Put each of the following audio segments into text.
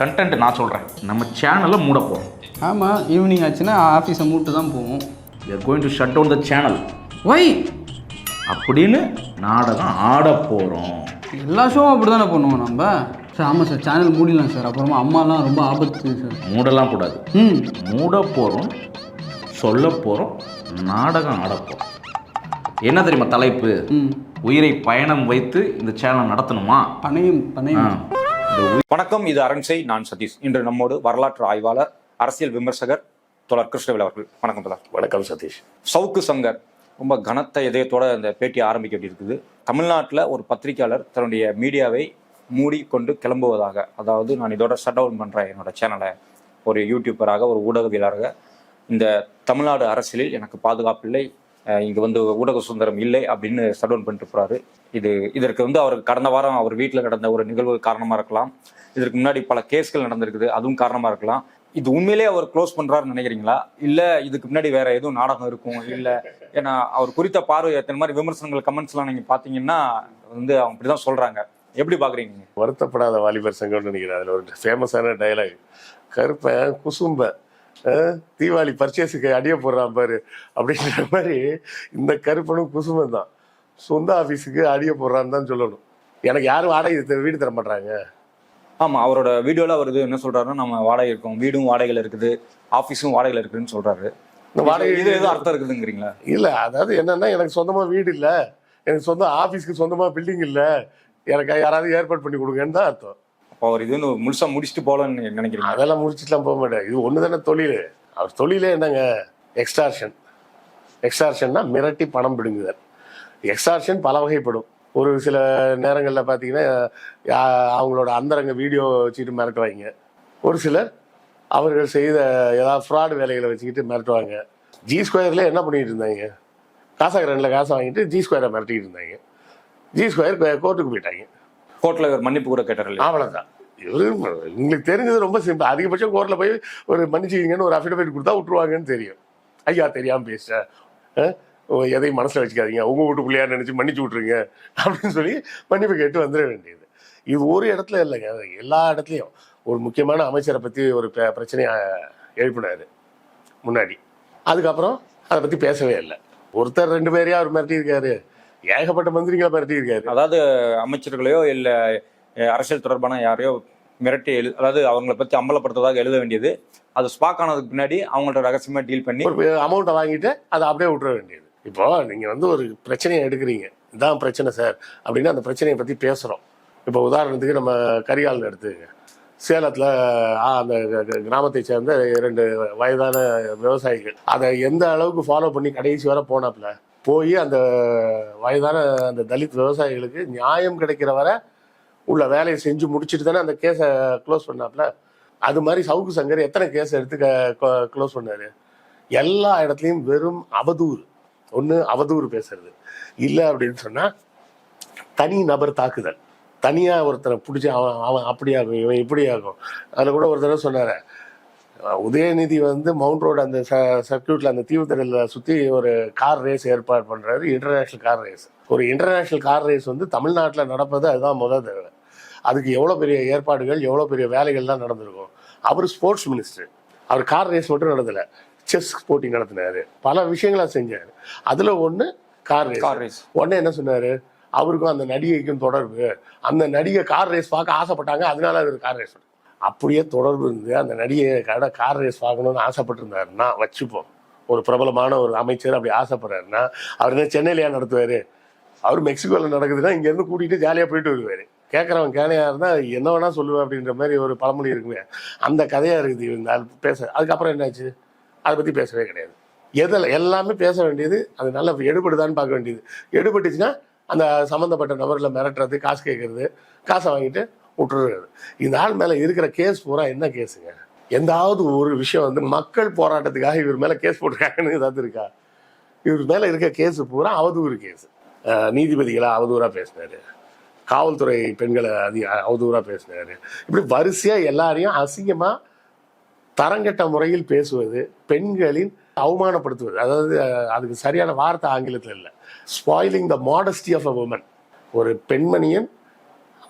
Content நான் சொல்கிறேன் நம்ம சேனலை மூட போகிறோம் ஆமாம் ஈவினிங் ஆச்சுன்னா ஆஃபீஸை மூட்டு தான் போவோம் are going to shut down the channel why அப்படின்னு நாடகம் ஆட போகிறோம் எல்லா ஷோவும் அப்படி தானே பண்ணுவோம் நம்ம? சார் ஆமாம் சார் சேனல் மூடிடலாம் சார். அப்புறமா அம்மாலாம் ரொம்ப ஆபத்து சார். மூடலாம் கூடாது. ம். மூட போகிறோம் சொல்ல போகிறோம் நாடகம் ஆட போகிறோம் என்ன தெரியுமா தலைப்பு? உயிரை பயணம் வைத்து இந்த சேனலை நடத்தணுமா? பணையும் பணையும். வணக்கம். இது அரண்சை நான் சதீஷ். இன்று நம்மோடு வரலாற்று ஆய்வாளர் அரசியல் விமர்சகர் தோழர் கிருஷ்ணவேல் அவர்கள். வணக்கம் தோழர். வணக்கம் சதீஷ். சவுக்கு சங்கர் ரொம்ப கனத்த இதயத்தோட இந்த பேட்டி ஆரம்பிக்க வேண்டி இருக்குது தமிழ்நாட்டில் ஒரு பத்திரிகையாளர் தன்னுடைய மீடியாவை மூடி கொண்டு கிளம்புவதாக அதாவது நான் இதோட ஷட் டவுன் பண்ணுறேன் என்னோட சேனலை ஒரு யூடியூபராக ஒரு ஊடகவியலாளராக இந்த தமிழ்நாடு அரசியலில் எனக்கு பாதுகாப்பு இல்லை அஹ் இங்க வந்து ஊடக சுதந்திரம் இல்லை அப்படின்னு ஷட் டவுன் பண்ணிட்டு போறாரு. இது இதற்கு வந்து அவர் கடந்த வாரம் அவர் வீட்டில் நடந்த ஒரு நிகழ்வு காரணமா இருக்கலாம். இதற்கு முன்னாடி பல கேஸ்கள் நடந்திருக்குது அதுவும் காரணமா இருக்கலாம். இது உண்மையிலே அவர் க்ளோஸ் பண்றாருன்னு நினைக்கிறீங்களா? இல்ல இதுக்கு முன்னாடி வேற எதுவும் நாடகம் இருக்கும்? இல்ல ஏன்னா அவர் குறித்த பார்வை எத்தனை மாதிரி விமர்சனங்கள் கமெண்ட்ஸ் எல்லாம் நீங்க பாத்தீங்கன்னா வந்து அவங்க இப்படிதான் சொல்றாங்க. எப்படி பாக்குறீங்க வருத்தப்படாத வாலிபர் சங்கம்னு நினைக்கிறேன். அதில் ஒரு ஃபேமஸான டைலாக் கருப்ப குசும்ப தீபாவளி பர்ச்சேஸுக்கு அடிய போடுறான் பாரு. அப்படிங்கிற மாதிரி இந்த கருப்பனும் குசுமம் தான். சொந்த ஆஃபீஸுக்கு அடிய போடுறான்னு தான் சொல்லணும். எனக்கு யாரும் வாடகை வீடு தர மாட்டாங்க ஆமா அவரோட வீடியோல அவர் இது என்ன சொல்றாருன்னா நம்ம வாடகை இருக்கோம் வீடும் வாடகையில இருக்குது ஆபீஸும் வாடகையில இருக்குன்னு சொல்றாரு. இந்த வாடகை இது எதுவும் அர்த்தம் இருக்குதுங்கிறீங்களா? இல்லை அதாவது என்னன்னா எனக்கு சொந்தமா வீடு இல்லை. எனக்கு சொந்த ஆஃபீஸ்க்கு சொந்தமா பில்டிங் இல்லை. எனக்கு யாராவது ஏற்பாடு பண்ணி கொடுங்கன்னு தான் அர்த்தம். அவர் இது வந்து முழுசா முடிச்சுட்டு போலன்னு நினைக்கிறேன் அதெல்லாம் முடிச்சுட்டுலாம் போக மாட்டேன். இது ஒன்று தானே தொழில். அவர் தொழிலே என்னங்க? எக்ஸ்டார்ஷன் எக்ஸ்டார்ஷன்னா மிரட்டி பணம் பிடுங்குதல். எக்ஸ்டார்ஷன் பல வகைப்படும். ஒரு சில நேரங்களில் பார்த்தீங்கன்னா அவங்களோட அந்தரங்க வீடியோ வச்சுக்கிட்டு மிரட்டுவாங்க. ஒரு சிலர் அவர்கள் செய்த ஏதாவது ஃப்ராடு வேலைகளை வச்சுக்கிட்டு மிரட்டுவாங்க. ஜி ஸ்கொயரில் என்ன பண்ணிட்டு இருந்தாங்க? ரெண்டில் காசை வாங்கிட்டு ஜி ஸ்கொயரை மிரட்டிக்கிட்டு இருந்தாங்க. ஜி ஸ்கொயர் கோர்ட்டுக்கு போயிட்டாங்க. கோர்ட்ல இவர் மன்னிப்பு கூட கேட்டார் இல்லையா? அவ்வளோதான் உங்களுக்கு தெரிஞ்சது ரொம்ப சிம்பிள் அதிகபட்சம் கோர்ட்டில் போய் ஒரு மன்னிச்சுக்கிங்கன்னு ஒரு அஃபிடவிட் கொடுத்தா விட்டுருவாங்கன்னு தெரியும். ஐயா தெரியாமல் பேசிட்டேன் ஓ, எதையும் மனசில் வச்சுக்காதீங்க. உங்கள் வீட்டு பிள்ளையா நினச்சி மன்னிச்சு விட்ருங்க அப்படின்னு சொல்லி மன்னிப்பு கேட்டு வந்துட வேண்டியது. இது ஒரு இடத்துல இல்லைங்க. எல்லா இடத்துலையும். ஒரு முக்கியமான அமைச்சரை பற்றி ஒரு பிர- பிரச்சனையை எழுப்பினாரு முன்னாடி. அதுக்கப்புறம் அதை பற்றி பேசவே இல்லை. ஒருத்தர் ரெண்டு பேரையும் அவர் மிரட்டியிருக்காரு. ஏகப்பட்ட மந்திரிகளை மிரட்டியிருக்காரு அதாவது அமைச்சர்களையோ இல்ல அரசியல் தொடர்பான யாரையோ மிரட்டி எழு அதாவது அவங்கள பத்தி அம்பலப்படுத்துவதாக எழுத வேண்டியது. அது ஸ்பாக் ஆனதுக்கு பின்னாடி அவங்கள்ட்ட ரகசியமா டீல் பண்ணி ஒரு அமௌண்ட்டை வாங்கிட்டு அதை அப்படியே விட்டுற வேண்டியது. இப்போ நீங்க வந்து ஒரு பிரச்சனையை எடுக்கிறீங்க. இதான் பிரச்சனை சார். அப்படின்னு அந்த பிரச்சனையை பத்தி பேசுறோம். இப்போ உதாரணத்துக்கு நம்ம கரிகாலன் எடுத்துங்க சேலத்தில் அந்த கிராமத்தை சேர்ந்த இரண்டு வயதான விவசாயிகள். அதை எந்த அளவுக்கு ஃபாலோ பண்ணி கடைசி வரை போனாப்புல? போய் அந்த வயதான அந்த தலித் விவசாயிகளுக்கு நியாயம் கிடைக்கிற வரை உள்ள வேலையை செஞ்சு முடிச்சுட்டு தானே அந்த கேஸை க்ளோஸ் பண்ணாப்புல? அது மாதிரி சவுக்கு சங்கர் எத்தனை கேஸ் எடுத்து க்ளோஸ் பண்ணாரு? எல்லா இடத்துலையும் வெறும் அவதூறு. ஒன்று அவதூறு பேசுறது. இல்லை அப்படின்னு சொன்னால் தனி நபர் தாக்குதல். தனியாக ஒருத்தரை பிடிச்சி அவன் அவன் அப்படி ஆகும் இவன் இப்படி ஆகும் அதில் கூட ஒருத்தர சொன்னார் உதயநிதி வந்து மவுண்ட் ரோடு அந்த சர்க்கியூட்டில் அந்த தீவுத்திடலில் சுற்றி ஒரு கார் ரேஸ் ஏற்பாடு பண்ணுறாரு இன்டர்நேஷ்னல் கார் ரேஸ். ஒரு இன்டர்நேஷ்னல் கார் ரேஸ் வந்து தமிழ்நாட்டில் நடப்பது அதுதான் முதல் தடவை. அதுக்கு எவ்வளோ பெரிய ஏற்பாடுகள் எவ்வளோ பெரிய வேலைகள்லாம் நடந்திருக்கும். அவர் ஸ்போர்ட்ஸ் மினிஸ்டர் அவர் கார் ரேஸ் மட்டும் நடத்தலை. செஸ் போட்டி நடத்தினாரு. பல விஷயங்களை செஞ்சார். அதில் ஒன்று கார் ரேஸ். Car race. உடனே என்ன சொன்னாரு? அவருக்கும் அந்த நடிகைக்கும் தொடர்பு. அந்த நடிகை கார் ரேஸ் பார்க்க ஆசைப்பட்டாங்க. அதனால அவர் கார் ரேஸ் அப்படியே தொடர்பு இருந்து அந்த நடிகை கடை கார் ரேஸ் வாங்கணும்னு ஆசைப்பட்டிருந்தாருன்னா வச்சுப்போம். ஒரு பிரபலமான ஒரு அமைச்சர் அப்படி ஆசைப்படுறாருன்னா அவர் என்ன சென்னையிலயா நடத்துவாரு. அவர் மெக்சிகோவில் நடக்குதுன்னா இங்கேருந்து கூட்டிகிட்டு ஜாலியாக போயிட்டு வருவார். கேட்குறவன் கேனையா இருந்தால் என்ன வேணா சொல்லுவேன் அப்படின்ற மாதிரி ஒரு பழமொழி இருக்குமே. அந்த கதையாக இருக்குது இந்த பேச அதுக்கப்புறம் என்னாச்சு? அதை பற்றி பேசவே கிடையாது. எதில் எல்லாமே பேச வேண்டியது அது நல்லா எடுபடுதான்னு பார்க்க வேண்டியது. எடுபட்டுச்சுன்னா அந்த சம்மந்தப்பட்ட நபரில் மிரட்டுறது காசு கேட்கறது காசை வாங்கிட்டு விட்டுறது இந்த ஆள் மேலே இருக்கிற கேஸ் பூரா என்ன கேஸுங்க எந்தாவது ஒரு விஷயம் வந்து மக்கள் போராட்டத்துக்காக இவர் மேலே கேஸ் போட்டிருக்காங்கன்னு ஏதாவது இருக்கா? இவர் மேலே இருக்க கேஸ் பூரா அவதூறு கேஸ் நீதிபதிகளாக அவதூறாக பேசினாரு. காவல்துறை பெண்களை அதி அவதூறாக பேசினாரு. இப்படி வரிசையாக எல்லாரையும் அசிங்கமாக தரங்கெட்ட முறையில் பேசுவது பெண்களின் அவமானப்படுத்துவது. அதாவது அதுக்கு சரியான வார்த்தை ஆங்கிலத்தில் இல்லை. Spoiling the modesty of a woman ஒரு பெண்மணியின்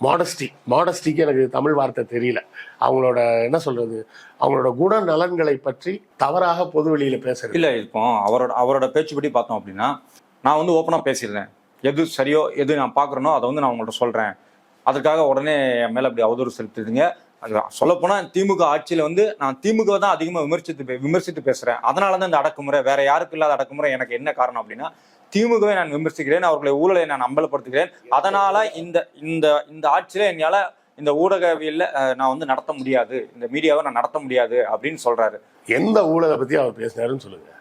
மாடஸ்டி மாடஸ்டிக்கு எனக்கு தமிழ் வார்த்தை தெரியல. அவங்களோட என்ன சொல்றது அவங்களோட குண நலன்களை பற்றி தவறாக பொது வெளியில பேசுறது. இல்லை இப்போ அவரோட அவரோட பேச்சுப்படி பார்த்தோம் அப்படின்னா நான் வந்து ஓப்பனாக பேசிடுறேன். எது சரியோ எது நான் பார்க்குறேனோ அதை வந்து நான் உங்கள்கிட்ட சொல்கிறேன் அதுக்காக உடனே என் மேலே அப்படி அவதூறு செலுத்துதுங்க அது சொல்லப்போனால் திமுக ஆட்சியில் வந்து நான் திமுக தான் அதிகமாக விமர்சித்து விமர்சித்து பேசுகிறேன் அதனால தான் இந்த அடக்குமுறை வேற யாருக்கு இல்லாத அடக்குமுறை எனக்கு என்ன காரணம் அப்படின்னா திமுகவை நான் விமர்சிக்கிறேன் அவர்களை ஊழலை நான் அம்பலப்படுத்துகிறேன். அதனால இந்த இந்த இந்த ஆட்சியில என்னால் இந்த ஊடகவியல்ல நான் வந்து நடத்த முடியாது. இந்த மீடியாவை நான் நடத்த முடியாது அப்படின்னு சொல்றாரு. எந்த ஊழலை பத்தி அவர் பேசினாருன்னு சொல்லுங்க.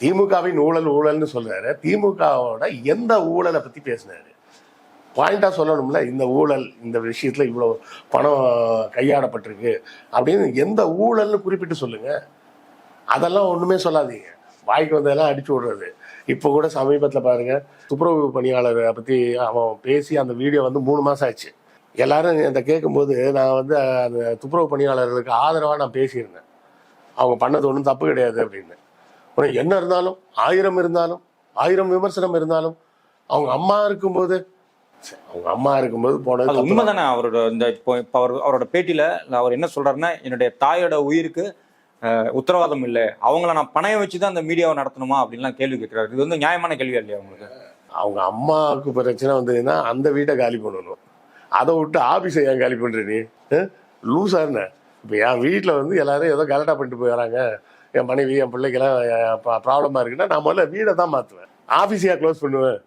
திமுகவின் ஊழல் ஊழல்னு சொல்றாரு. திமுகவோட எந்த ஊழலை பத்தி பேசினாரு? பாயிண்டாக சொல்லணும்ல இந்த ஊழல் இந்த விஷயத்தில் இவ்வளோ பணம் கையாடப்பட்டிருக்கு அப்படின்னு எந்த ஊழல்னு குறிப்பிட்டு சொல்லுங்கள் அதெல்லாம் ஒன்றுமே சொல்லாதீங்க. வாய்க்கு வந்ததெல்லாம் அடிச்சு விடுறது. இப்போ கூட சமீபத்தில் பாருங்கள் துப்புரவு பணியாளரை பற்றி அவன் பேசி அந்த வீடியோ வந்து மூணு மாதம் ஆச்சு. எல்லாரும் இதை கேட்கும்போது நான் வந்து அந்த துப்புரவு பணியாளர்களுக்கு ஆதரவாக நான் பேசியிருந்தேன். அவங்க பண்ணது ஒன்றும் தப்பு கிடையாது அப்படின்னு. அப்புறம் என்ன இருந்தாலும் ஆயிரம் இருந்தாலும் ஆயிரம் விமர்சனம் இருந்தாலும் அவங்க அம்மா இருக்கும்போது அவங்க அம்மா இருக்கும்போது போனது தான். உண்மைதானே அவரோட இந்த இப்போ இப்போ அவர் அவரோட பேட்டியில அவர் என்ன சொல்றாருன்னா என்னுடைய தாயோட உயிருக்கு உத்தரவாதம் இல்லை. அவங்கள நான் பணையம் வச்சு தான் அந்த மீடியாவை நடத்தணுமா அப்படின்லாம் கேள்வி கேட்கிறாரு. இது வந்து நியாயமான கேள்வியா இல்லையா உங்களுக்கு? அவங்க அம்மாவுக்கு பிரச்சனை வந்ததுன்னா அந்த வீட்டை காலி பண்ணணும். அதை விட்டு ஆபீஸை ஏன் காலி பண்ற நீ? லூஸா என்ன? இப்போ என் வீட்டில் வந்து எல்லாரும் ஏதோ கலட்டா பண்ணிட்டு போயிடறாங்க என் மனைவி என் பிள்ளைக்கெல்லாம் ப்ராப்ளமா இருக்குன்னா நான் முதல்ல வீடை தான் மாற்றுவேன் ஆஃபீஸையா க்ளோஸ் பண்ணுவேன்?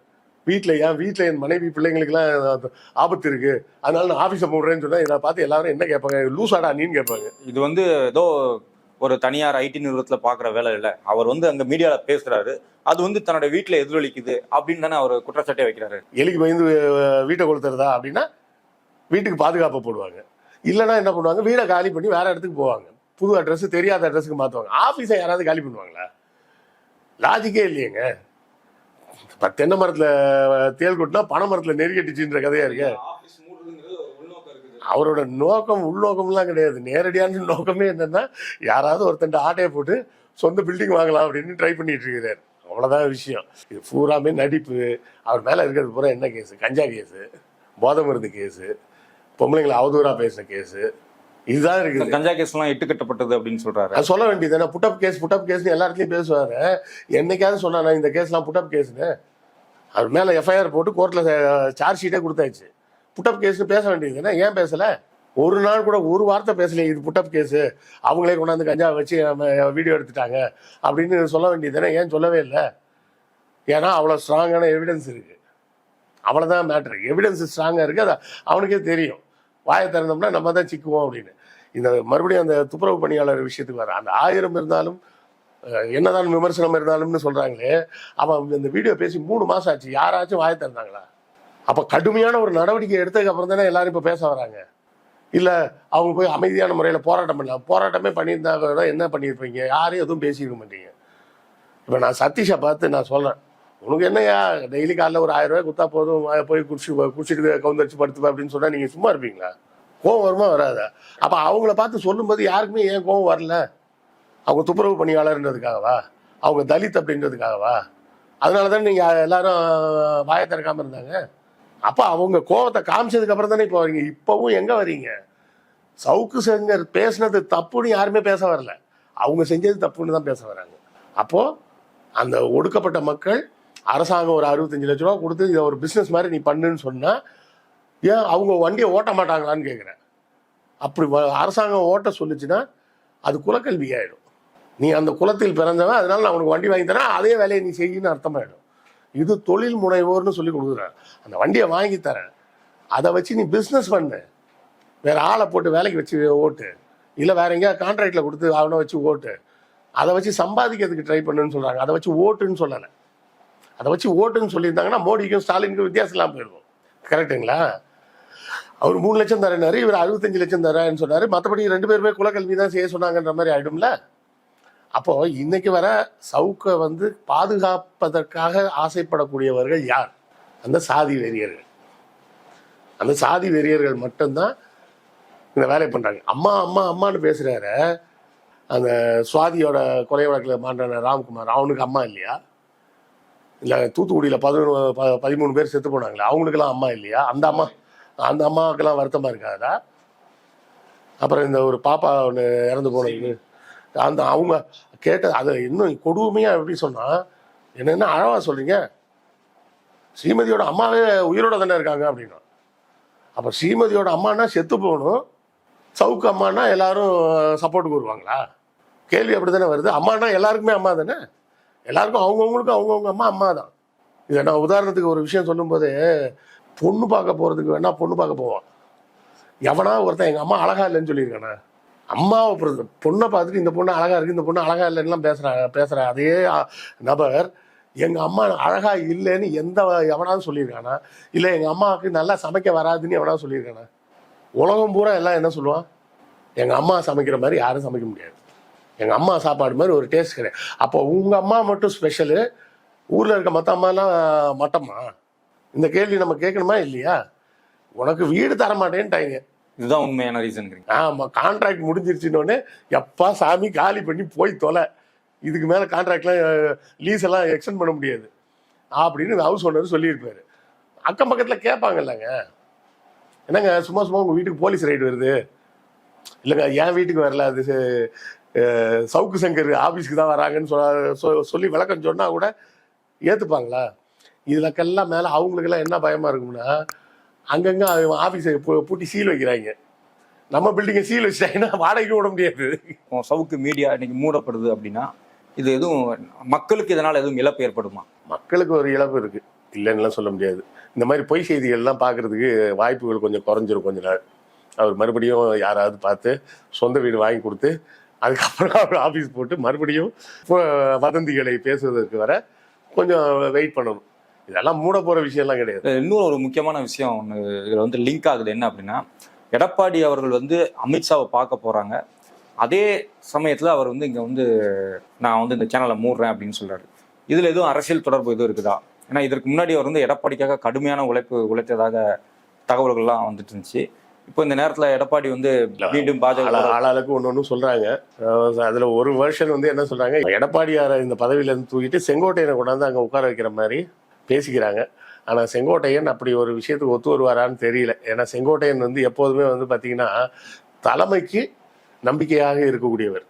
வீட்டில் என் வீட்டில் என் மனைவி பிள்ளைங்களுக்குலாம் ஆபத்து இருக்கு. அதனால நான் ஆஃபீஸை போடுறேன்னு சொன்னா இதை பார்த்து எல்லாரும் என்ன கேட்பாங்க? லூசாடா நீன்னு கேட்பாங்க. இது வந்து ஏதோ ஒரு தனியார் ஐடி நிறுவனத்துல பாக்குற வேலை இல்லை. அவர் வந்து அங்க மீடியால பேசுறாரு. அது வந்து தன்னோட வீட்டுல எதிரொலிக்குது அப்படின்னு தானே அவர் குற்றச்சாட்டே வைக்கிறாரு. எலிக்கு பயந்து வீட்டை கொளுத்துறதா அப்படின்னா வீட்டுக்கு பாதுகாப்பு போடுவாங்க. இல்லைன்னா என்ன பண்ணுவாங்க? வீடை காலி பண்ணி வேற இடத்துக்கு போவாங்க. புது அட்ரஸ் தெரியாத அட்ரஸுக்கு மாற்றுவாங்க ஆஃபீஸை யாராவது காலி பண்ணுவாங்களா? லாஜிக்கே இல்லையேங்க. தென்னை மரத்தில் தேல் கொட்டினா பனை மரத்தில் நெருக்கட்டிச்சுன்ற கதையா இருக்கு. அவரோட நோக்கம் உள்நோக்கம்லாம் கிடையாது. நேரடியான நோக்கமே என்னன்னா யாராவது ஒருத்தன் ஆட்டையை போட்டு சொந்த பில்டிங் வாங்கலாம் அப்படின்னு ட்ரை பண்ணிட்டு இருக்கிறார். அவ்வளவுதான் விஷயம். இது பூராமே நடிப்பு. அவர் மேல இருக்கிறது பூரா என்ன கேஸ் கஞ்சா கேஸ் போதை மருந்து கேஸ் பொம்பளைங்களை அவதூறா பேசின கேஸ் இதுதான் இருக்குது. கஞ்சா கேஸ் எல்லாம் இட்டு கட்டப்பட்டது அப்படின்னு சொல்றாரு. அது சொல்ல வேண்டியது புட்டப் கேஸ் புட்டப் கேஸ்னு எல்லா இடத்துலயும் பேசுவாரு. என்னைக்காவது சொன்னானா இந்த கேஸ்லாம் புட்டப் கேஸ்னு அவர் மேல எஃப்ஐஆர் போட்டு கோர்ட்ல சார்ஜ் ஷீட்டே கொடுத்தாச்சு. புட்டப் கேஸ்னு பேச வேண்டியது ஏன் பேசல? ஒரு நாள் கூட ஒரு வார்த்தை பேசலையே இது புட்டப் கேஸ் அவங்களே கொண்டாந்து கஞ்சா வச்சு வீடியோ எடுத்துட்டாங்க. அப்படின்னு சொல்ல வேண்டியது ஏன் சொல்லவே இல்லை? ஏன்னா அவ்வளோ ஸ்ட்ராங்கான எவிடன்ஸ் இருக்கு. அவ்வளோதான் மேட்ரு எவிடன்ஸ் ஸ்ட்ராங்காக இருக்கு. அது அவனுக்கே தெரியும். வாயை திறந்தோம்னா நம்ம தான் சிக்குவோம் அப்படின்னு. இந்த மறுபடியும் அந்த துப்புரவு பணியாளர் விஷயத்துக்கு வர அந்த ஆயிரம் இருந்தாலும் என்னதான் விமர்சனம் இருந்தாலும்னு சொல்றாங்களே அவன் இந்த வீடியோ பேசி மூணு மாசம் ஆச்சு யாராச்சும் வாயை திறந்தாங்களா? அப்ப கடுமையான ஒரு நடவடிக்கை எடுத்ததுக்கு அப்புறம் தானே எல்லாரும் இப்ப பேச வராங்க. இல்ல அவங்க போய் அமைதியான முறையில போராட்டம் பண்ணலாம் போராட்டமே பண்ணியிருந்தா என்ன பண்ணியிருப்பீங்க? யாரையும் எதுவும் பேசியிருக்க மாட்டீங்க. இப்ப நான் சதீஷை பார்த்து நான் சொல்றேன் உனக்கு என்னையா டெய்லி காலைல ஒரு ஆயிரம் ரூபாய் கொடுத்தா போதும் வா, போய் குடிச்சு குடிச்சிட்டு கவுந்தரிச்சு படுத்துப்பா அப்படின்னு சொன்னா நீங்க சும்மா இருப்பீங்களா? கோவம் வருமா வராதா? அப்ப அவங்கள பார்த்து சொல்லும்போது யாருக்குமே ஏன் கோவம் வரல? அவங்க துப்புரவு பணியாளர்ன்றதுக்காகவா? அவங்க தலித் அப்படின்றதுக்காகவா? அதனால தானே நீங்கள் எல்லாரும் வாயை திறக்காமல் இருந்தாங்க? அப்போ அவங்க கோவத்தை காமிச்சதுக்கு அப்புறம் தானே இப்போ வரீங்க. இப்போவும் எங்கே வரீங்க? சவுக்கு செங்கர் பேசுனது தப்புன்னு யாருமே பேச வரல. அவங்க செஞ்சது தப்புன்னு தான் பேச வராங்க. அப்போது அந்த ஒடுக்கப்பட்ட மக்கள் அரசாங்கம் ஒரு அறுபத்தஞ்சு லட்ச ரூபா கொடுத்து இதை ஒரு பிஸ்னஸ் மாதிரி நீ பண்ணுன்னு சொன்னால் ஏன் அவங்க வண்டியை ஓட்ட மாட்டாங்களான்னு கேட்குறேன் அப்படி அரசாங்கம் ஓட்ட சொல்லுச்சுன்னா அது குலக்கல்வி ஆகிடும் நீ அந்த குலத்தில் பிறந்தவன் அதனால நான் உனக்கு வண்டி வாங்கி தரேன் அதே வேலையை நீ செய்யணும்னு அர்த்தமாயிடும். இது தொழில் முனைவோர்னு சொல்லி கொடுக்குறேன் அந்த வண்டியை வாங்கி தரேன். அதை வச்சு நீ பிஸ்னஸ் பண்ணு. வேற ஆளை போட்டு வேலைக்கு வச்சு ஓட்டு. இல்லை வேற எங்கேயாவது கான்ட்ராக்டில் கொடுத்து அவனை வச்சு ஓட்டு. அதை வச்சு சம்பாதிக்கிறதுக்கு ட்ரை பண்ணுன்னு சொல்றாங்க. அதை வச்சு ஓட்டுன்னு சொல்லலை. அதை வச்சு ஓட்டுன்னு சொல்லியிருந்தாங்கன்னா மோடிக்கும் ஸ்டாலினுக்கும் வித்தியாசம் இல்லாமல் போயிருக்கும் கரெக்டுங்களா அவர் மூணு லட்சம் தரேனாரு இவர் அறுபத்தஞ்சு லட்சம் தரேன்னு சொன்னாரு. மற்றபடி ரெண்டு பேருமே குலக்கல்வி தான் செய்ய சொன்னாங்கன்ற மாதிரி ஆயிடும்ல? அப்போ இன்னைக்கு வர சவுக்கை வந்து பாதுகாப்பதற்காக ஆசைப்படக்கூடியவர்கள் யார்? அந்த சாதி வெறியர்கள். அந்த சாதி வெறியர்கள் மட்டும்தான் இந்த வேலையை பண்றாங்க. அம்மா அம்மா அம்மான்னு பேசுகிறாரு அந்த சுவாதியோட கொலை வழக்கில் மாண்டான ராம்குமார் அவனுக்கு அம்மா இல்லையா? இல்லை தூத்துக்குடியில் பதினொன்று ப பதிமூணு பேர் செத்து போனாங்களே அவங்களுக்கெல்லாம் அம்மா இல்லையா? அந்த அம்மா அந்த அம்மாவுக்கெல்லாம் வருத்தமாக இருக்காதா? அப்புறம் இந்த ஒரு பாப்பா ஒன்று இறந்து போனது அந்த அவங்க கேட்ட அதை இன்னும் கொடுமையாக எப்படி சொன்னால் என்னென்ன அழவா சொல்கிறீங்க ஸ்ரீமதியோட அம்மாவே உயிரோட தானே இருக்காங்க அப்படின்னா. அப்போ ஸ்ரீமதியோட அம்மானா செத்து போகணும். சவுக்கு அம்மானா எல்லாரும் சப்போர்ட்டுக்கு வருவாங்களா? கேள்வி அப்படி தானே வருது. அம்மானா எல்லாருக்குமே அம்மா தானே? எல்லாருக்கும் அவங்கவுங்களுக்கும் அவங்கவுங்க அம்மா அம்மா தான். இதை நான் உதாரணத்துக்கு ஒரு விஷயம் சொல்லும்போது பொண்ணு பார்க்க போகிறதுக்கு வேணா பொண்ணு பார்க்க போவான். எவனா ஒருத்தன் எங்கள் அம்மா அழகா இல்லைன்னு சொல்லியிருக்கானே. அம்மாவை பொறுத்து பொண்ணை பார்த்துட்டு இந்த பொண்ணு அழகா இருக்கு இந்த பொண்ணு அழகா இல்லைன்னுலாம் பேசுகிறாங்க பேசுகிற அதே நபர் எங்கள் அம்மா அழகா இல்லைன்னு எந்த எவனாவது சொல்லியிருக்கானா? இல்லை எங்கள் அம்மாவுக்கு நல்லா சமைக்க வராதுன்னு எவனாவது சொல்லியிருக்கானா? உலகம் பூரா எல்லாம் என்ன சொல்லுவான்? எங்கள் அம்மா சமைக்கிற மாதிரி யாரும் சமைக்க முடியாது. எங்கள் அம்மா சாப்பாடு மாதிரி ஒரு டேஸ்ட் கிடையாது. அப்போ உங்கள் அம்மா மட்டும் ஸ்பெஷலு ஊரில் இருக்க மற்ற அம்மாலாம் மட்டம்மா இந்த கேள்வி நம்ம கேட்கணுமா இல்லையா? உனக்கு வீடு தர மாட்டேன்ட்டாங்க இதுதான் உண்மையான ரீசன்ங்கிறீங்க ஆமாம் கான்ட்ராக்ட் முடிஞ்சிருச்சுன்னொடனே எப்பா சாமி காலி பண்ணி போய் தொலை. இதுக்கு மேலே கான்ட்ராக்ட்லாம் லீஸ் எல்லாம் எக்ஸ்டெண்ட் பண்ண முடியாது. அப்படின்னு ஹவுஸ் ஓனர் சொல்லியிருப்பாரு. அக்கம் பக்கத்தில் கேட்பாங்கல்லங்க. என்னங்க சும்மா சும்மா உங்கள் வீட்டுக்கு போலீஸ் ரைடு வருது? இல்லைங்க என் வீட்டுக்கு வரல அது சவுக்கு சங்கர் ஆஃபீஸ்க்கு தான் வராங்கன்னு சொல்ல சொல்லி விளக்கம் சொன்னால் கூட ஏற்றுப்பாங்களா இதுலக்கெல்லாம் மேலே அவங்களுக்கெல்லாம் என்ன பயமாக இருக்கும்னா அங்கங்கே ஆஃபீஸை பூட்டி சீல் வைக்கிறாங்க. நம்ம பில்டிங்கை சீல் வச்சிட்டாங்கன்னா வாடகைக்கு விட முடியாது. சவுக்கு மீடியா இன்னைக்கு மூடப்படுது அப்படின்னா இது எதுவும் மக்களுக்கு இதனால எதுவும் இழப்பு ஏற்படுமா? மக்களுக்கு ஒரு இழப்பு இருக்கு. இல்லைன்னுலாம் சொல்ல முடியாது. இந்த மாதிரி பொய் செய்திகள்லாம் பார்க்கறதுக்கு வாய்ப்புகள் கொஞ்சம் குறைஞ்சிரும் கொஞ்ச நாள். அவர் மறுபடியும் யாராவது பார்த்து சொந்த வீடு வாங்கி கொடுத்து அதுக்கப்புறம் அவர் ஆஃபீஸ் போட்டு மறுபடியும் வதந்திகளை பேசுவதற்கு வர கொஞ்சம் வெயிட் பண்ணணும். இதெல்லாம் மூட போகிற விஷயம்லாம் கிடையாது. இன்னொரு ஒரு முக்கியமான விஷயம் ஒன்று இதில் வந்து லிங்க் ஆகுது. என்ன அப்படின்னா எடப்பாடி அவர்கள் வந்து அமித்ஷாவை பார்க்க போறாங்க. அதே சமயத்துல அவர் வந்து இங்க வந்து நான் வந்து இந்த சேனலை மூடுறேன் அப்படின்னு சொல்றாரு. இதுல எதுவும் அரசியல் தொடர்பு எதுவும் இருக்குதா? ஏன்னா இதற்கு முன்னாடி அவர் வந்து எடப்பாடிக்காக கடுமையான உழைப்பு உழைத்ததாக தகவல்கள்லாம் வந்துட்டு இருந்துச்சு. இப்போ இந்த நேரத்துல எடப்பாடி வந்து மீண்டும் பாஜக ஆளா- ஆளாளுக்கு ஒன்று ஒன்று சொல்கிறாங்க அதில் ஒரு வருஷன் வந்து என்ன சொல்கிறாங்க எடப்பாடியாரை இந்த பதவியிலேருந்து தூக்கிட்டு செங்கோட்டையனை கொண்டாந்து அங்கே உட்கார வைக்கிற மாதிரி பேசிக்கிறாங்க. ஆனால் செங்கோட்டையன் அப்படி ஒரு விஷயத்துக்கு ஒத்து வருவாரான்னு தெரியல. ஏன்னா செங்கோட்டையன் வந்து எப்போதுமே வந்து பார்த்தீங்கன்னா தலைமைக்கு நம்பிக்கையாக இருக்கக்கூடியவர்.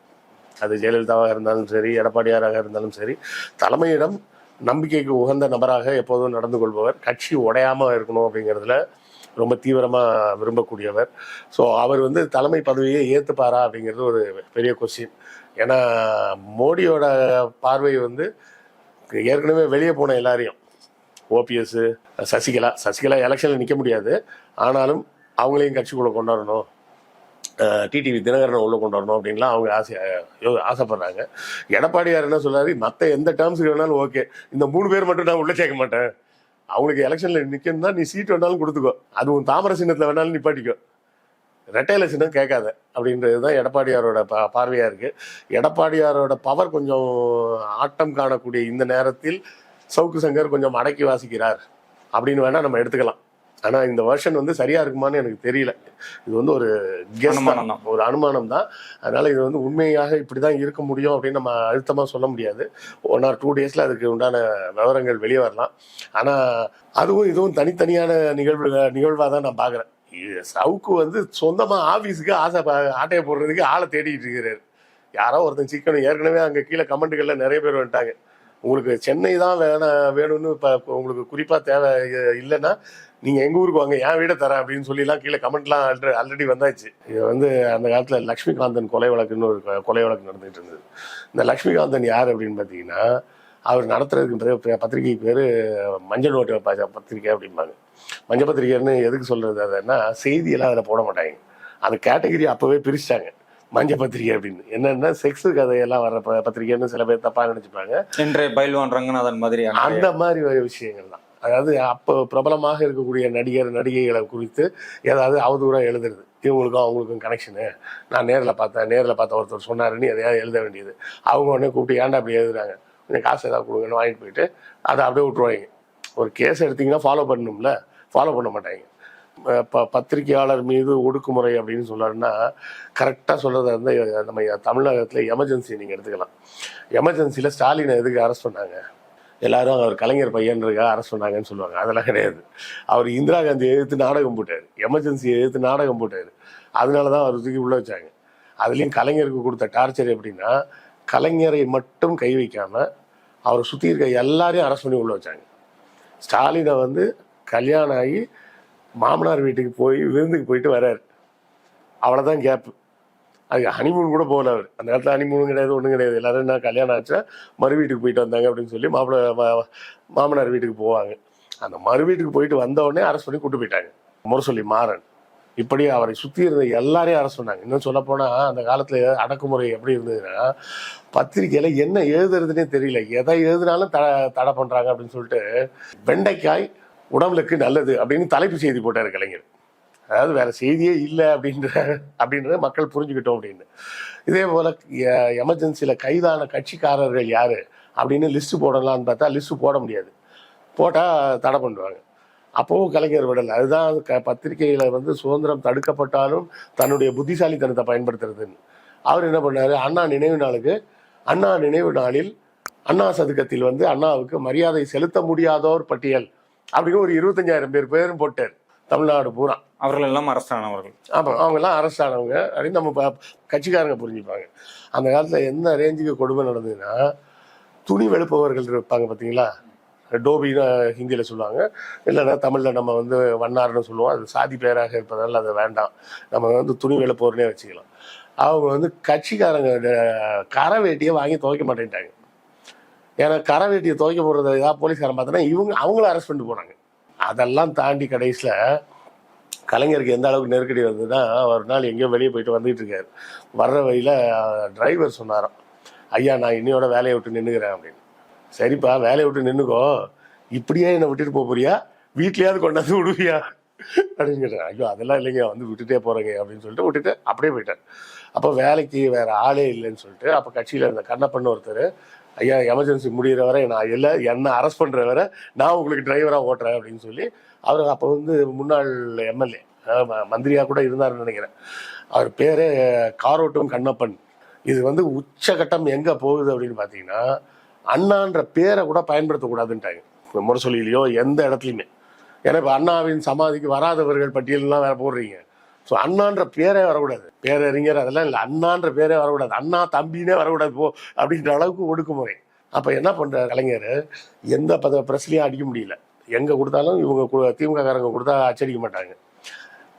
அது ஜெயலலிதாவாக இருந்தாலும் சரி எடப்பாடியாராக இருந்தாலும் சரி தலைமையிடம் நம்பிக்கைக்கு உகந்த நபராக எப்போதும் நடந்து கொள்பவர். கட்சி உடையாமல் இருக்கணும் அப்படிங்கிறதுல ரொம்ப தீவிரமாக விரும்பக்கூடியவர். ஸோ அவர் வந்து தலைமை பதவியை ஏற்றுப்பாரா அப்படிங்கிறது ஒரு பெரிய கொஸ்டின் ஏன்னா மோடியோட பார்வை வந்து ஏற்கனவே வெளியே போன எல்லாரையும். ஓபிஎஸ் சசிகலா சசிகலா எலெக்ஷனில் நிற்க முடியாது. ஆனாலும் அவங்களையும் கட்சிக்குள்ளே கொண்டாடணும். டிடிவி தினகரனை உள்ள கொண்டு வரணும் அப்படின்லாம் அவங்க ஆசை ஆசைப்படுறாங்க. எடப்பாடியார் என்ன சொல்றாரு? மற்ற எந்த டேர்ம்ஸுக்கு வேணாலும் ஓகே இந்த மூணு பேர் மட்டும் நான் உள்ள சேர்க்க மாட்டேன். அவங்களுக்கு எலெக்ஷனில் நிற்கணும்னா நீ சீட் வேணாலும் கொடுத்துக்கோ. அது உன் தாமர சின்னத்தில் வேணாலும் நிப்பாட்டிக்கோ. ரெட்டையில சின்னம் கேட்காத அப்படின்றது தான் எடப்பாடியாரோட பா பார்வையாக இருக்குது எடப்பாடியாரோட பவர் கொஞ்சம் ஆட்டம் காணக்கூடிய இந்த நேரத்தில் சவுக்கு சங்கர் கொஞ்சம் அடக்கி வாசிக்கிறார். அப்படின்னு வேணால் நம்ம எடுத்துக்கலாம். ஆனால் இந்த வருஷன் வந்து சரியாக இருக்குமான்னு எனக்கு தெரியல. இது வந்து ஒரு தான். தான். ஒரு அனுமானம் தான். அதனால் இது வந்து உண்மையாக இப்படி தான் இருக்க முடியும் அப்படின்னு நம்ம அழுத்தமாக சொல்ல முடியாது. ஒன் ஆர் டூ டேஸில் அதுக்கு உண்டான விவரங்கள் வெளியே வரலாம். ஆனால் அதுவும் இதுவும் தனித்தனியான நிகழ்வு நிகழ்வாக தான் நான் பார்க்குறேன் சவுக்கு வந்து சொந்தமாக ஆஃபீஸுக்கு ஆசை ஆட்டையை போடுறதுக்கு ஆளை தேடிட்டு இருக்கிறாரு. யாரோ ஒருத்தன் சிக்கணும் ஏற்கனவே அங்கே கீழே கமெண்ட்டுகளில் நிறைய பேர் வந்துட்டாங்க. உங்களுக்கு சென்னை தான் வேணும் வேணும்னு இப்போ உங்களுக்கு குறிப்பாக தேவை இல்லைன்னா நீங்கள் எங்கள் ஊருக்கு வாங்க என் வீடை தரேன் அப்படின்னு சொல்லிலாம் கீழே கமெண்ட்லாம் ஆல்ரெடி வந்தாச்சு. இது வந்து அந்த காலத்தில் லக்ஷ்மிகாந்தன் கொலை வழக்குன்னு ஒரு கொலை வழக்கு நடந்துகிட்டு இருந்தது. இந்த லக்ஷ்மிகாந்தன் யார் அப்படின்னு பார்த்தீங்கன்னா அவர் நடத்துறதுக்கு பேர் பத்திரிகை பேர் மஞ்சள் நோட்டு ப- பத்திரிக்கை அப்படிம்பாங்க. மஞ்சள் பத்திரிக்கைன்னு எதுக்கு சொல்கிறது அதுன்னா செய்தியெல்லாம் அதில் போட மாட்டாங்க. அந்த கேட்டகரி அப்போவே பிரிச்சிட்டாங்க. மஞ்ச பத்திரிகை அப்படின்னு. என்னன்னா செக்ஸ் கதையெல்லாம் வர்ற ப- பத்திரிக்கைன்னு சில பேர் தப்பாக நினச்சிப்பாங்க. இன்றைய பைல்வான் ரங்கநாதன் மாதிரி அந்த மாதிரி விஷயங்கள் தான். அதாவது அப்போ பிரபலமாக இருக்கக்கூடிய நடிகர் நடிகைகளை குறித்து ஏதாவது அவதூறாக எழுதுறது. இவங்களுக்கும் அவங்களுக்கும் கனெக்ஷனு நான் நேரில் பார்த்தேன் நேரில் பார்த்த ஒருத்தர் சொன்னாருன்னு எதையாவது எழுத வேண்டியது. அவங்க உடனே கூப்பிட்டு ஏன்டா அப்படி எழுதுறாங்க? கொஞ்சம் காசு ஏதாவது கொடுங்கன்னு வாங்கிட்டு போயிட்டு அதை அப்படியே விட்ருவாங்க ஒரு கேஸ் எடுத்தீங்கன்னா ஃபாலோ பண்ணணும்ல? ஃபாலோ பண்ண மாட்டாங்க. இப்போ பத்திரிகையாளர் மீது ஒடுக்குமுறை அப்படின்னு சொன்னாருன்னா கரெக்டாக சொல்கிறதா இருந்தால் நம்ம தமிழகத்தில் எமர்ஜென்சி நீங்கள் எடுத்துக்கலாம். எமர்ஜென்சியில் ஸ்டாலினை எதுக்கு அரெஸ்ட் பண்ணாங்க? எல்லாரும் அவர் கலைஞர் பையன் இருக்கா அரசு சொன்னாங்கன்னு சொல்லுவாங்க. அதெல்லாம் கிடையாது. அவர் இந்திரா காந்தி எதிர்த்து நாடகம் போட்டார். எமர்ஜென்சி எதிர்த்து நாடகம் போட்டார். அதனால தான் அவர் தூக்கி உள்ள வச்சாங்க. அதுலேயும் கலைஞருக்கு கொடுத்த டார்ச்சர் எப்படின்னா கலைஞரை மட்டும் கை வைக்காமல் அவரை சுற்றி இருக்க எல்லாரையும் அரசு பண்ணி உள்ள வச்சாங்க. ஸ்டாலினை வந்து கல்யாணம் ஆகி மாமனார் வீட்டுக்கு போய் விருந்துக்கு போயிட்டு வரார். அவ்வளோதான் கேப்பு அதுக்கு ஹனிமூன் கூட போகல அவர். அந்த நேரத்தில் ஹனிமூனும் கிடையாது ஒன்றும் கிடையாது. எல்லாரும் என்ன கல்யாணம் ஆச்சா மறு வீட்டுக்கு போயிட்டு வந்தாங்க அப்படின்னு சொல்லி மாப்பிள்ளை மாமனார் வீட்டுக்கு போவாங்க. அந்த மறு வீட்டுக்கு போயிட்டு வந்த உடனே அரெஸ்ட் பண்ணி கூட்டு போயிட்டாங்க. முரசொலி மாறன். இப்படி அவரை சுற்றி இருந்த எல்லாரையும் அரெஸ்ட் பண்ணாங்க. இன்னும் சொல்லப்போனால் அந்த காலத்தில் அடக்குமுறை எப்படி இருந்ததுன்னா பத்திரிக்கையில் என்ன எழுதுறதுனே தெரியல. எதை எழுதினாலும் த தடை பண்ணுறாங்க அப்படின்னு சொல்லிட்டு வெண்டைக்காய் உடம்புக்கு நல்லது அப்படின்னு தலைப்பு செய்தி போட்டார் கலைஞர். அதாவது வேற செய்தியே இல்லை அப்படின்ற அப்படின்றத மக்கள் புரிஞ்சுக்கிட்டோம் அப்படின்னு. இதே போல எமர்ஜென்சியில் கைதான கட்சிக்காரர்கள் யாரு அப்படின்னு லிஸ்ட் போடலாம்னு பார்த்தா லிஸ்ட் போட முடியாது. போட்டால் தடை பண்ணுவாங்க. அப்போவும் கலைஞர் விடலை. அதுதான் க பத்திரிகையில் வந்து சுதந்திரம் தடுக்கப்பட்டாலும் தன்னுடைய புத்திசாலித்தனத்தை பயன்படுத்துறதுன்னு. அவர் என்ன பண்ணாரு? அண்ணா நினைவு நாளுக்கு அண்ணா நினைவு நாளில் அண்ணா சதுக்கத்தில் வந்து அண்ணாவுக்கு மரியாதை செலுத்த முடியாதோர் பட்டியல் அப்படின்னு ஒரு இருபத்தஞ்சாயிரம் பேர் பேரும் போட்டார். தமிழ்நாடு பூரா. அவர்கள் எல்லாம் அரசானவர்கள் ஆமாம் அவங்கெல்லாம் அரெஸ்ட் ஆனவங்க அப்படின்னு நம்ம கட்சிக்காரங்க புரிஞ்சுப்பாங்க. அந்த காலத்தில் எந்த ரேஞ்சுக்கு கொடுமை நடந்ததுன்னா துணி வெளுப்பவர்கள் இருப்பாங்க பார்த்தீங்களா டோபின்னு ஹிந்தியில் சொல்லுவாங்க. இல்லைன்னா தமிழில் நம்ம வந்து வண்ணார்னு சொல்லுவோம். அது சாதி பேராக இருப்பதால் அது வேண்டாம். நம்ம வந்து துணி வெளுப்பவர்னே வச்சுக்கலாம். அவங்க வந்து கட்சிக்காரங்க கரை வேட்டியை வாங்கி துவைக்க மாட்டேன்ட்டாங்க. ஏன்னா கரை வெட்டியை துவைக்க போடுறத ஏதாவது போலீஸ்காரன் பார்த்தோன்னா இவங்க அவங்கள அரெஸ்ட் பண்ணிட்டு போனாங்க. அதெல்லாம் தாண்டி கடைசியில் கலைஞருக்கு எந்த அளவுக்கு நெருக்கடி வந்ததுன்னா ஒரு நாள் எங்கேயோ வெளியே போயிட்டு வந்துகிட்டு இருக்காரு. வர்ற வழியில் டிரைவர் சொன்னாராம். ஐயா நான் இன்னையோட வேலையை விட்டு நின்றுக்கிறேன் அப்படின்னு. சரிப்பா வேலையை விட்டு நின்றுக்கோ இப்படியே என்னை விட்டுட்டு போக போறியா? வீட்லேயாவது கொண்டாந்து விடுவியா? அப்படின்னு கேட்டேன் ஐயோ அதெல்லாம் இல்லைங்க. வந்து விட்டுட்டே போகிறேங்க அப்படின்னு சொல்லிட்டு விட்டுட்டு அப்படியே போயிட்டார். அப்போ வேலைக்கு வேற ஆளே இல்லைன்னு சொல்லிட்டு அப்போ கட்சியில் இருந்த கண்ணப்பண்ணு ஒருத்தர் ஐயா எமர்ஜென்சி முடிகிற வரை நான் இல்லை என்ன அரெஸ்ட் பண்ணுற வரை நான் உங்களுக்கு டிரைவராக ஓட்டுறேன் அப்படின்னு சொல்லி அவர் அப்போ வந்து முன்னாள் எம்எல்ஏ மந்திரியாக கூட இருந்தார்னு நினைக்கிறேன். அவர் பேரே காரோட்டும் கண்ணப்பன். இது வந்து உச்சகட்டம் எங்கே போகுது அப்படின்னு பார்த்தீங்கன்னா அண்ணான்ற பேரை கூட பயன்படுத்தக்கூடாதுன்ட்டாங்க முரசொலியிலையோ எந்த இடத்துலையுமே. ஏன்னா இப்போ அண்ணாவின் சமாதிக்கு வராதவர்கள் பட்டியலெலாம் வேறு போடுறீங்க. ஸோ அண்ணான்ற பேரே வரக்கூடாது. பேரறிஞர் அதெல்லாம் இல்லை. அண்ணான்ற பேரே வரக்கூடாது. அண்ணா தம்பினே வரக்கூடாது. போ அப்படின்ற அளவுக்கு ஒடுக்குமுறை அப்போ என்ன பண்ணுற கலைஞர்? எந்த பத ப்ரெஸ்லையும் அடிக்க முடியல. எங்கே கொடுத்தாலும் இவங்க கு- திமுககாரங்க கொடுத்தா அச்சடிக்க மாட்டாங்க.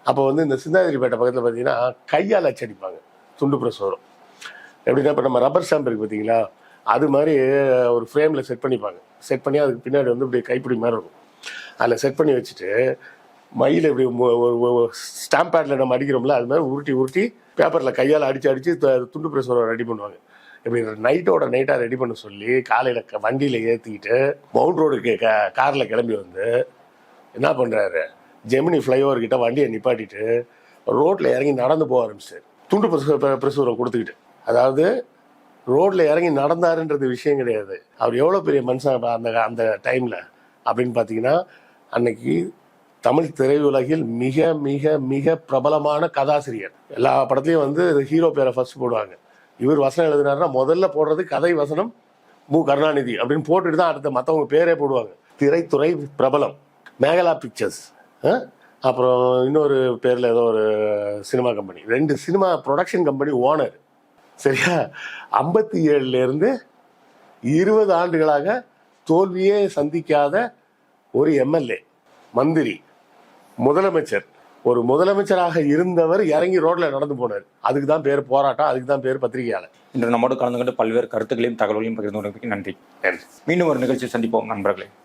அப்போ வந்து இந்த சிந்தாதிரிப்பேட்டை பக்கத்தில் பார்த்தீங்கன்னா கையால் அச்சடிப்பாங்க. துண்டு ப்ரெஸ் வரும். எப்படின்னா இப்போ நம்ம ரப்பர் ஸ்டாம்ப் இருக்குது பார்த்தீங்களா அது மாதிரி ஒரு ஃப்ரேமில் செட் பண்ணிப்பாங்க. செட் பண்ணி அதுக்கு பின்னாடி வந்து இப்படி கைப்பிடி மாதிரி இருக்கும். அதில் செட் பண்ணி வச்சுட்டு மயில் இப்படி ஒரு ஸ்டாம்ப் பேட்டில் நம்ம அடிக்கிறோம்ல அது மாதிரி உருட்டி உருட்டி பேப்பரில் கையால் அடித்து அடித்து துண்டு பிரசுரம் ரெடி பண்ணுவாங்க. இப்படி நைட்டோட நைட்டாக ரெடி பண்ண சொல்லி காலையில் வண்டியில் ஏற்றிக்கிட்டு மவுண்ட் ரோடுக்கு க காரில் கிளம்பி வந்து என்ன பண்ணுறாரு ஜெமினி ஃப்ளைஓவர் கிட்ட வண்டியை நிப்பாட்டிட்டு ரோட்டில் இறங்கி நடந்து போக ஆரம்பிச்சிட்டாரு துண்டு பிரசு பிரசுரம் கொடுத்துக்கிட்டு. அதாவது ரோட்டில் இறங்கி நடந்தாருன்றது விஷயம் கிடையாது. அவர் எவ்வளோ பெரிய மனுஷன் அந்த அந்த டைமில் அப்படின்னு பார்த்தீங்கன்னா அன்னைக்கு தமிழ் திரையுலகில் மிக மிக மிக பிரபலமான கதாசிரியர். எல்லா படத்துலையும் வந்து ஹீரோ பேரை ஃபர்ஸ்ட் போடுவாங்க. இவர் வசனம் எழுதினாருன்னா முதல்ல போடுறது கதை வசனம் மு. கருணாநிதி அப்படின்னு போட்டுட்டு தான் அடுத்த மற்றவங்க பேரே போடுவாங்க. திரைத்துறை பிரபலம். மேகலா பிக்சர்ஸ் அப்புறம் இன்னொரு பேரில் ஏதோ ஒரு சினிமா கம்பெனி. ரெண்டு சினிமா ப்ரொடக்ஷன் கம்பெனி ஓனர் சரியா? ஐம்பத்தி ஏழுலேருந்து இருபது ஆண்டுகளாக தோல்வியே சந்திக்காத ஒரு எம்எல்ஏ மந்திரி. முதலமைச்சர் ஒரு முதலமைச்சராக இருந்தவர் இறங்கி ரோட்ல நடந்து போனார். அதுக்கு தான் பேர் போராட்டம் அதுக்கு தான் பேர் பத்திரிகையாளர். இன்று நம்மோடு கலந்து கொண்டு பல்வேறு கருத்துக்களையும் தகவல்களையும் பகிர்ந்து கொண்டமைக்கு நன்றி. நன்றி. மீண்டும் ஒரு நிகழ்ச்சி சந்திப்போம் நண்பர்களே.